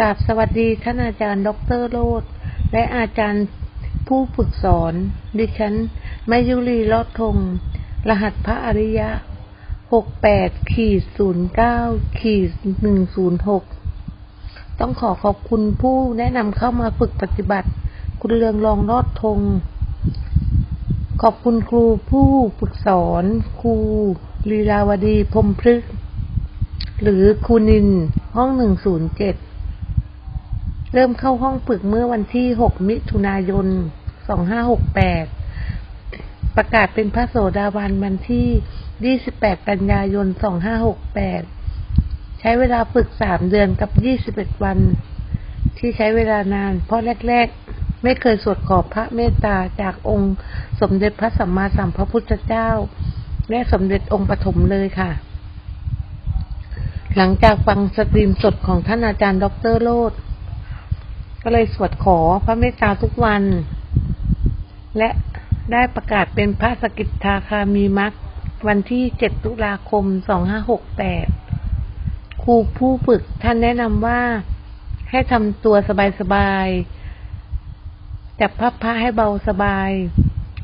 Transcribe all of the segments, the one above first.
กราบสวัสดีท่านอาจารย์ดอกเตอรโรดและอาจารย์ผู้ฝึกสอน ดิฉันมายุรีลอดทง รหัสพระอริยะ 68ขีด09ขีด106 ต้องขอขอบคุณผู้แนะนำเข้ามาฝึกปฏิบัติ คุณเรืองรองลอดทง ขอบคุณครูผู้ฝึกสอน ครูลีลาวดีพรมพฤกษ์หรือครูนิน ห้อง 107 เริ่มเข้าห้องฝึกเมื่อวันที่ 6 มิถุนายน 2568 ประกาศเป็นพระโสดาบันวันที่ 28 กันยายน 2568 ใช้เวลาฝึก 3 เดือนกับ 21 วัน ที่ใช้เวลานาน เพราะแรก ๆ ไม่เคยสวดขอบพระเมตตาจากองค์ สมเด็จพระสัมมาสัมพุทธเจ้า และสมเด็จองค์ปฐมเลยค่ะหลังจากฟังสตรีมสดของท่านอาจารย์ดรโลด ก็เลยสวดขอพระเมตตาทุกวัน และได้ประกาศเป็นพระสกิทธาคามีมักวันที่ 7 ตุลาคม 2568 ครูผู้ฝึกท่านแนะนำว่าให้ทำตัวสบายๆ จับพับพระให้เบาสบาย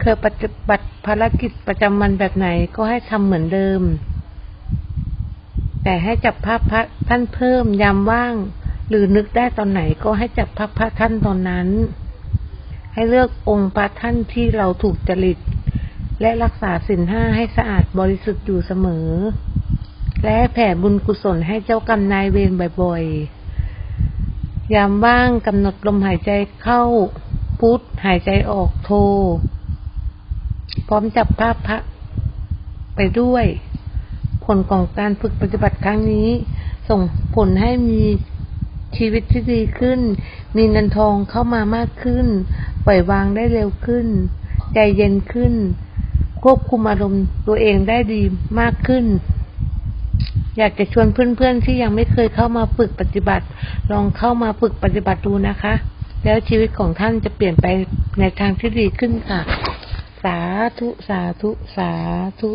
เคยปฏิบัติภารกิจประจำวันแบบไหนก็ให้ทำเหมือนเดิม แต่ให้จับภาพพระท่านเพิ่มยามว่าง หรือนึกได้ตอนไหนก็ให้จับภาพพระท่านตอนนั้น ให้เลือกองค์พระท่านที่เราถูกจริต และรักษาสินห้าให้สะอาดบริสุทธิ์อยู่เสมอ และแผ่บุญกุศลให้เจ้ากรรมนายเวรบ่อยๆ ยามว่างกำหนดลมหายใจเข้าพุทหายใจออกโท พร้อมจับภาพพระไปด้วย ผลของการฝึกปฏิบัติครั้งนี้ ส่งผลให้มี ชีวิตที่ดีขึ้น มีเงินทองเข้ามามากขึ้น ปล่อยวางได้เร็วขึ้น ใจเย็นขึ้น ควบคุมอารมณ์ตัวเองได้ดีมากขึ้น อยากจะชวนเพื่อนๆที่ยังไม่เคยเข้ามาฝึกปฏิบัติ ลองเข้ามาฝึกปฏิบัติดูนะคะ แล้วชีวิตของท่านจะเปลี่ยนไปในทางที่ดีขึ้นค่ะ สาธุ สาธุ สาธุ